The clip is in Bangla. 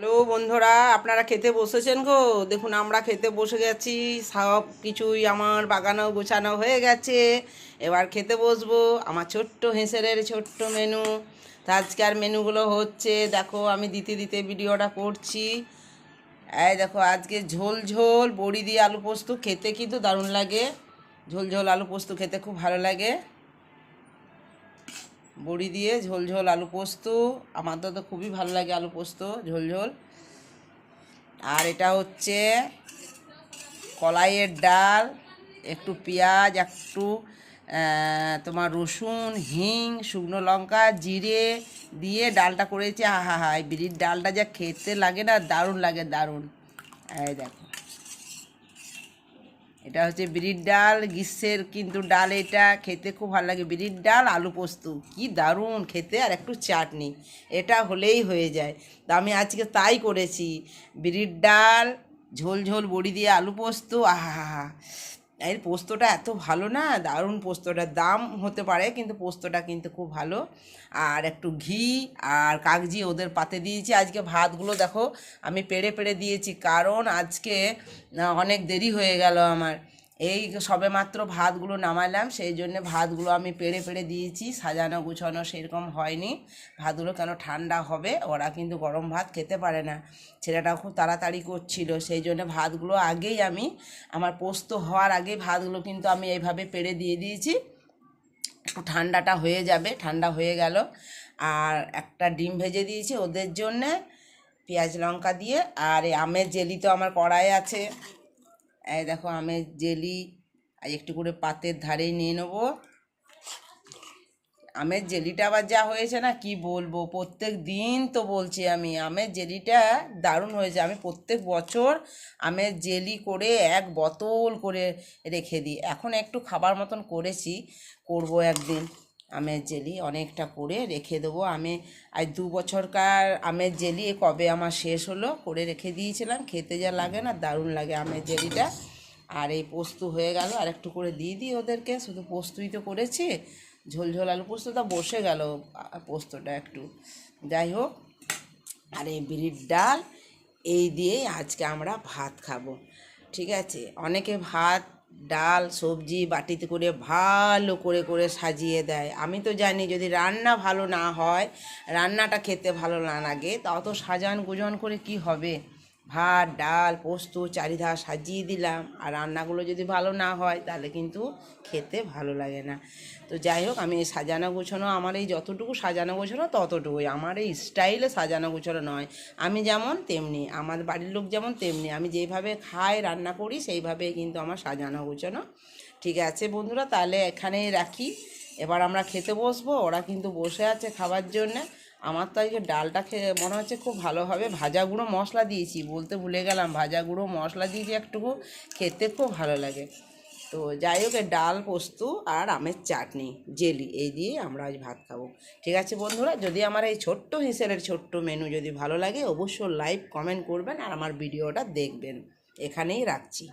হ্যালো বন্ধুরা, আপনারা খেতে বসেছেন গো? দেখুন, আমরা খেতে বসে গেছি। সব কিছুই আমার বাগানো গোছানো হয়ে গেছে। এবার খেতে বসবো। আমার ছোট্ট হেঁসেলের ছোট্ট মেনু। তা আজকের মেনুগুলো হচ্ছে, দেখো, আমি দিতে দিতে ভিডিওটা করছি। এই দেখো, আজকে ঝোল ঝোল, বড়ি দিয়ে আলু পোস্ত, খেতে কিন্তু দারুণ লাগে। ঝোল ঝোল আলু পোস্ত খেতে খুব ভালো লাগে। বড়ি দিয়ে ঝোল ঝোল আলু পোস্ত। আমার তো তো খুবই ভালো লাগে আলু পোস্ত ঝোল ঝোল আর এটা হচ্ছে কলাইয়ের ডাল, একটু পেঁয়াজ, একটু তোমার রসুন, হিং, শুকনো লঙ্কা, জিরে দিয়ে ডালটা করেছি। আহা হা বিড়ির ডালটা যা খেতে লাগে না, দারুণ লাগে, দারুণ। এই দেখো। এটা হচ্ছে বিড়ির ডাল, গ্রীষ্মের কিন্তু ডাল এটা, খেতে খুব ভালো লাগে। বিড়ির ডাল, আলু পোস্ত, কি দারুণ খেতে আর একটু চাটনি, এটা হলেই হয়ে যায়। তা আমি আজকে তাই করেছি, বিড়ির ডাল, ঝোল ঝোল বড়ি দিয়ে আলু পোস্ত, আহা এর পোস্তটা এত ভালো না, দারুণ পোস্তটার দাম হতে পারে, কিন্তু পোস্তটা কিন্তু খুব ভালো। আর একটু ঘি আর কাগজি ওদের পাতে দিয়েছি আজকে ভাতগুলো, দেখো, আমি পেড়ে পেড়ে দিয়েছি, কারণ আজকে অনেক দেরি হয়ে গেল আমার। এই সবে মাত্র ভাতগুলো নামালাম, সেই জন্য ভাতগুলো আমি পেড়ে পেড়ে দিয়েছি, সাজানো গুছানো সেরকম হয়নি। ভাতগুলো কেন ঠান্ডা হবে? ওরা কিন্তু গরম ভাত খেতে পারে না। ছেলেটা খুব তাড়াতাড়ি করছিল, সেই জন্য ভাতগুলো আগেই আমি, আমার পোস্ত হওয়ার আগেই ভাতগুলো কিন্তু আমি এইভাবে পেড়ে দিয়ে দিয়েছি। একটু ঠান্ডাটা হয়ে যাবে, ঠান্ডা হয়ে গেল। আর একটা ডিম ভেজে দিয়েছি ওদের জন্যে, পেঁয়াজ লঙ্কা দিয়ে, আর এই আমের জেলি তো আমার কড়াই আছে। এই দেখো, আমের জেলি, আর একটু করে পাতের ধারেই নিয়ে নেব। আমের জেলিটা আবার যা হয়েছে না, কি বলব? প্রত্যেক দিন তো বলছি আমি, আমের জেলিটা দারুণ হয়েছে। আমি প্রত্যেক বছর আমের জেলি করে এক বোতল করে রেখে দিই। এখন একটু খাবার মতন করেছি, করব একদিন। আমের জেলি অনেকটা করে রেখে দেবো। আমি আজ দু বছরকার আমের জেলি কবে আমার শেষ হলো করে রেখে দিয়েছিলাম। খেতে যা লাগে না, দারুণ লাগে আমের জেলিটা। আর এই পোস্ত হয়ে গেল, আর একটু করে দিয়ে দিই ওদেরকে। শুধু পোস্তই তো করেছি ঝোলঝোল ঝোল আলু পোস্তটা বসে গেল পোস্তটা একটু। যাই হোক, আর এই বিড়ির ডাল, এই দিয়েই আজকে আমরা ভাত খাব। ঠিক আছে? অনেকে ভাত ডাল, সবজি বাটিতে করে ভালো করে করে সাজিয়ে দেয়। আমি তো জানি যদি রান্না ভালো না হয়, রান্নাটা খেতে ভালো না লাগে, তা অত সাজান গুজন করে কি হবে? ভাত, ডাল, পোস্ত, চারিধার সাজিয়ে দিলাম। আর রান্নাগুলো যদি ভালো না হয়, তাহলে কিন্তু খেতে ভালো লাগে না। তো যাই হোক, আমি এই সাজানো গোছানো, আমার এই যতটুকু সাজানো গোছানো, ততটুকুই। আমার এই স্টাইলে সাজানো গোছানো নয়। আমি যেমন তেমনি, আমার বাড়ির লোক যেমন তেমনি। আমি যেভাবে খাই, রান্না করি, সেইভাবে কিন্তু আমার সাজানো গোছানো। ঠিক আছে বন্ধুরা, তাহলে এখানেই রাখি। এবার আমরা খেতে বসবো, ওরা কিন্তু বসে আছে খাবার জন্যে। আমার তো আজকে ডালটা খেয়ে মনে হচ্ছে খুব ভালো হবে। ভাজা গুঁড়ো মশলা দিয়েছি, বলতে ভুলে গেলাম। ভাজা গুঁড়ো মশলা দিয়েছি একটুকু, খেতে খুব ভালো লাগে। তো যাই হোক ডাল পোস্ত আর আমের চাটনি, জেলি, এই দিয়ে আমরা আজ ভাত খাব। ঠিক আছে বন্ধুরা, যদি আমার এই ছোট্ট হিসেলের ছোট্ট মেনু যদি ভালো লাগে, অবশ্যই লাইক কমেন্ট করবেন আর আমার ভিডিওটা দেখবেন। এখানেই রাখছি।